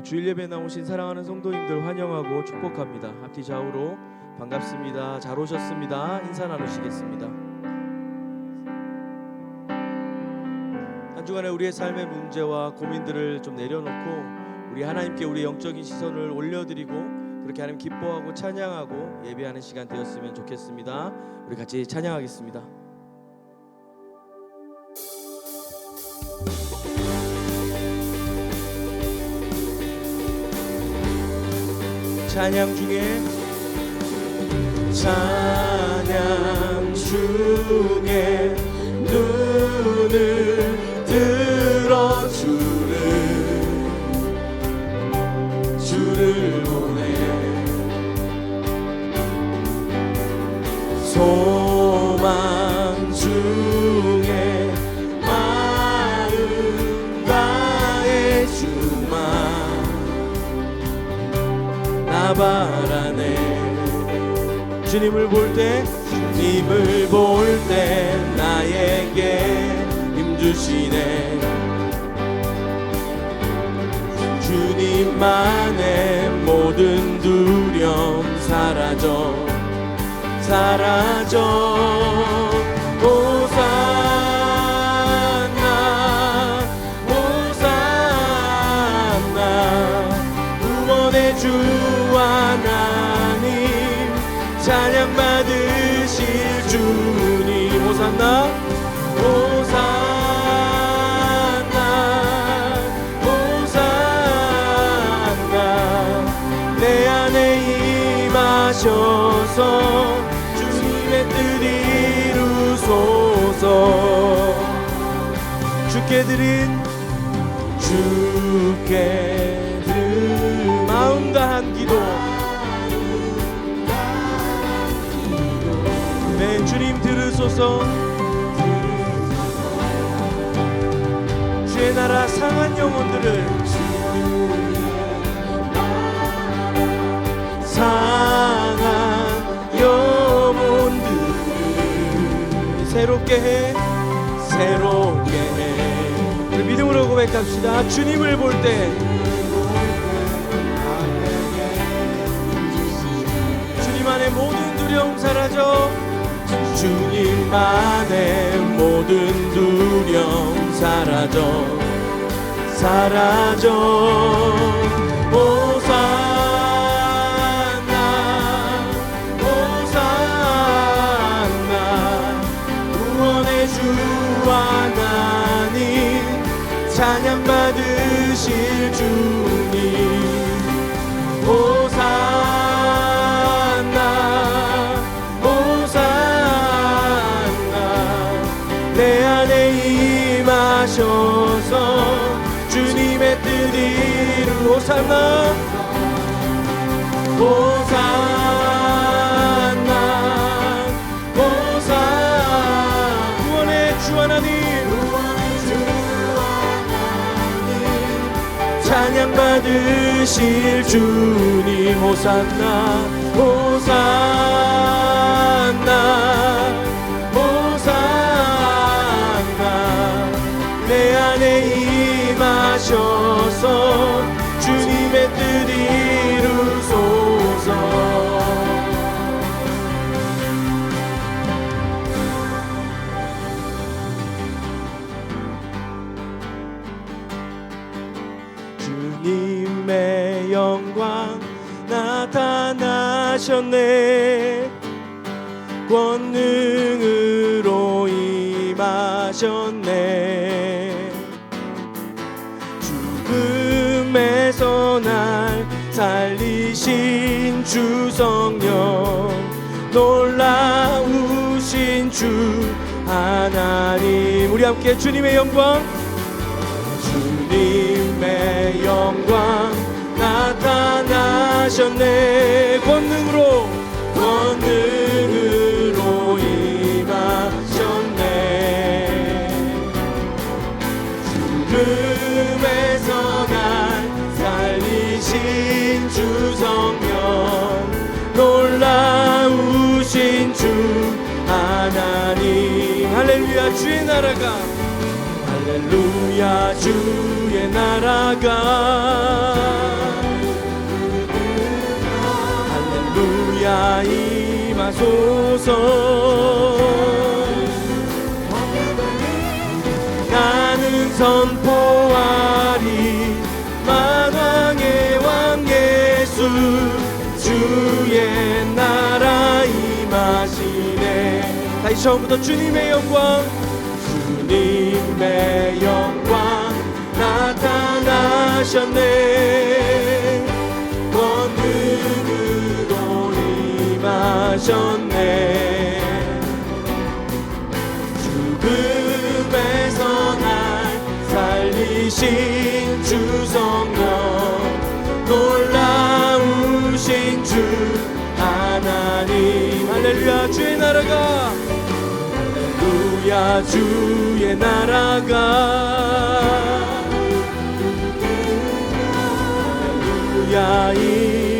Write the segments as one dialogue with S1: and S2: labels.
S1: 어, 주일 예배 나오신 사랑하는 성도님들 환영하고 축복합니다. 앞뒤 좌우로 반갑습니다. 잘 오셨습니다. 인사 나누시겠습니다. 한 주간에 우리의 삶의 문제와 고민들을 좀 내려놓고 우리 하나님께 우리 영적인 시선을 올려드리고 그렇게 하나님 기뻐하고 찬양하고 예배하는 시간 되었으면 좋겠습니다. 우리 같이 찬양하겠습니다. 찬양 중에 찬양 중에 바라네. 주님을 볼 때 주님을 볼 때 나에게 힘주시네. 주님만의 모든 두려움 사라져 사라져 주께 드린 주께 드린 마음 다한 기도. 네 주님 들으소서. 주의 나라 상한 영혼들을 상한 영혼들을 새롭게 해 새롭게 해 우리 믿음으로 고백합시다. 주님을 볼 때. 주님 안에 모든 두려움 사라져. 주님만의 모든 두려움 사라져. 사라져. 호산나 호산나 구원의 주 하나님 찬양 받으실 주님. 호산나 호산나. 내 안에 임하셔서 주님의 뜻 이루 호산나 호산나 받으실 주님 호산나 호산나 나타나셨네. 권능으로 임하셨네. 죽음에서 날 살리신 주 성령 놀라우신 주 하나님 우리 함께 주님의 영광 주님의 영광 나타나 셨네. 권능으로 권능으로 임하셨네. 죽음에서 날 살리신 주 성령 놀라우신 주 하나님. 할렐루야 주의 나라가. 할렐루야 주의 나라가 임하소서. 나는 선포하리 만왕의 왕 예수 주의 나라 임하시네. 다시 처음부터 주님의 영광 주님의 영광 나타나셨네 하셨네. 죽음에서 날 살리신 주 성령 놀라우신 주 하나님. 할렐루야 주의 나라가. 할렐루야 주의 나라가. 할렐루야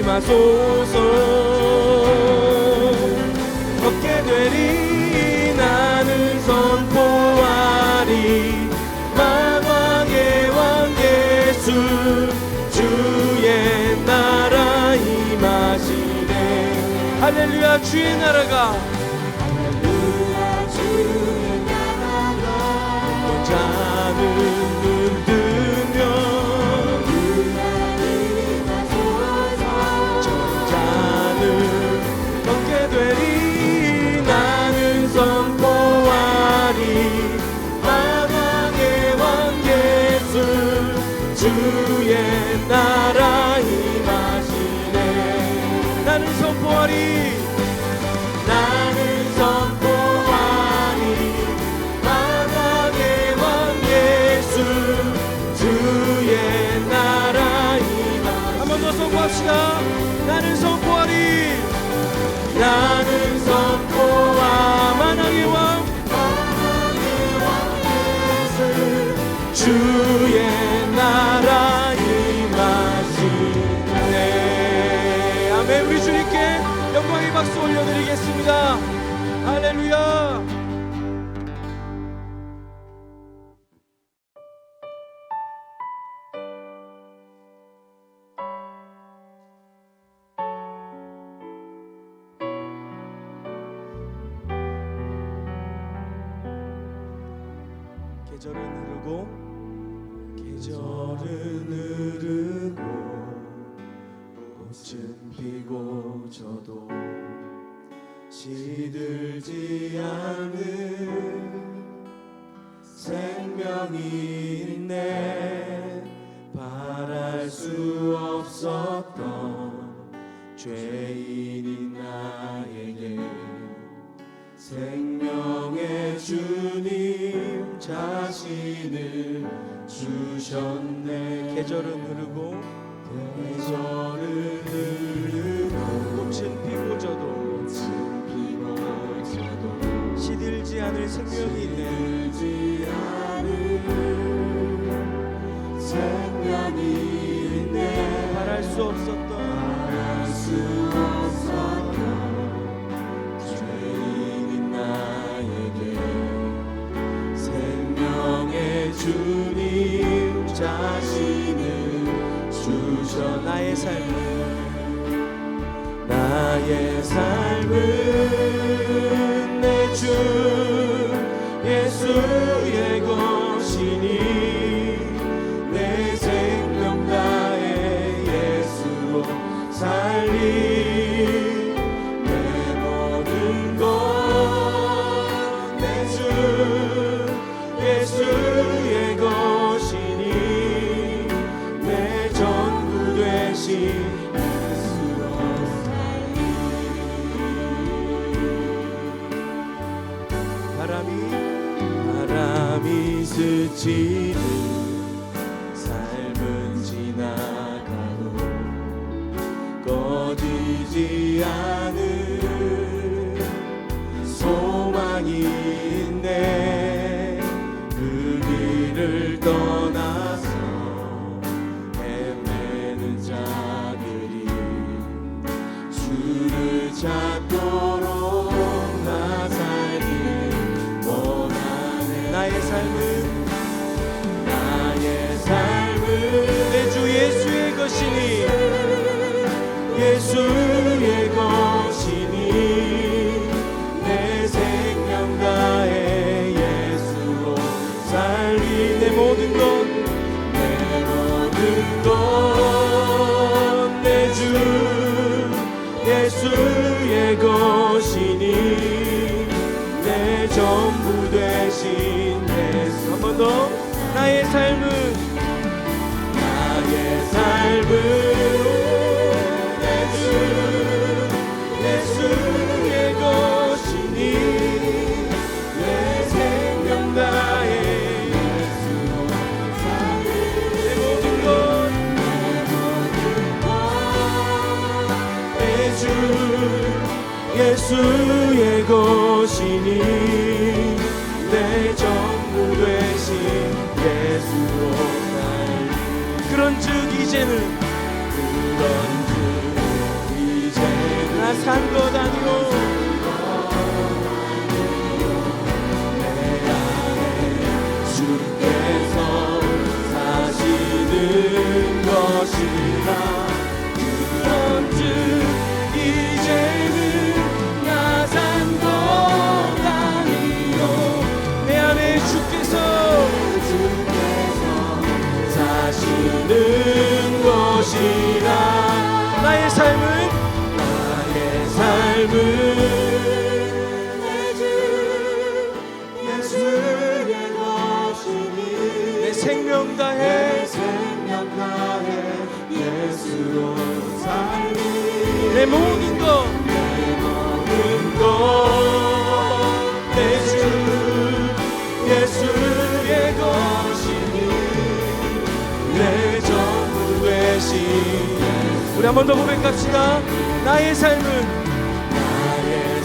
S1: 임하소서 주의 나라 임하시네. 할렐루야 주의 나라가 주의 나라 임하시네. 나는 선포하리. 나는 선포하리. 만왕의 왕 예수 주의 나라 임하 한번 더 선포합시다. 나는 선포하리. 나는 선포하 만왕의 왕. 주의 나라 올려드리겠습니다. 할렐루야. 계절은 흐르고 계절은 흐르고 꽃은 피고 저도 시들지 않은 생명이 있네. 바랄 수 없었던 죄인인 나에게 생명의 주님 자신을 주셨네. 계절은 흐르고 계절은 흐르고 꽃은 피고 저도 시들지 않을 생명이 있네. 시들지 않을 생명이 있네. 바랄 수 없었던 바랄 수 없었던 죄인인 나에게 생명의 주님 자신을 주셔 나의 삶은 나의 삶은 내 주 산것 아니오. 내 안에 주께서 사시는 것이라. 사시는 것이라. 나의 삶은 삶은 예수의 것이니 내 생명 다해 예수로 살리 내 모든 것. 모든 것내주 예수의 것이니 내 전부 되신. 우리 한 번 더 고백합시다. 나의 삶은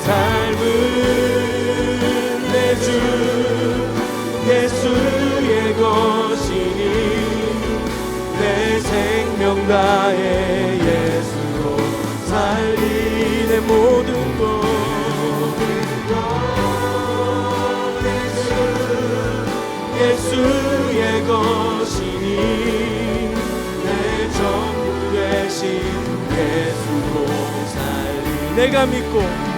S1: 삶은 내 주 예수의 것이니 내 생명 다해 예수로 살리 내 모든 것 예수의 것이니 내 전부 되신 예수로 살리 내가 믿고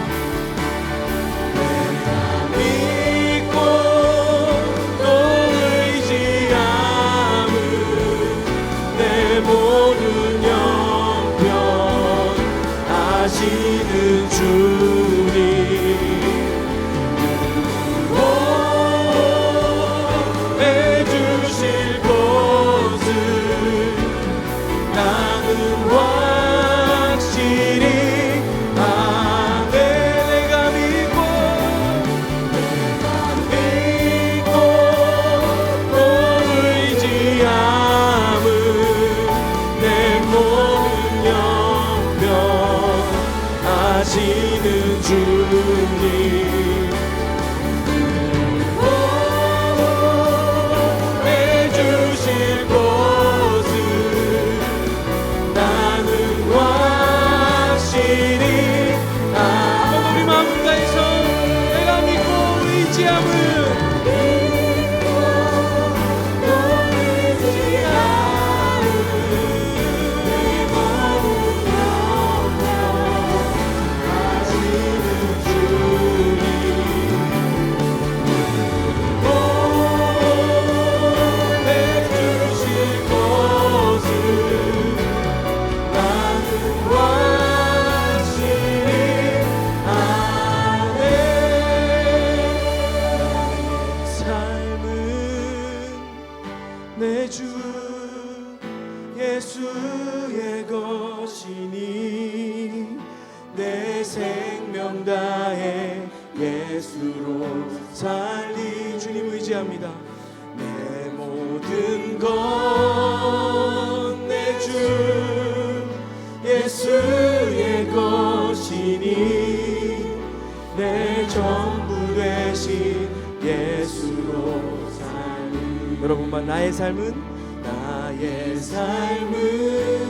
S1: 예수로 살리 주님 의지합니다. 내 모든 것내주 예수의 것이니 내 전부 되신 예수로 살리. 여러분만 나의 삶은 나의 삶은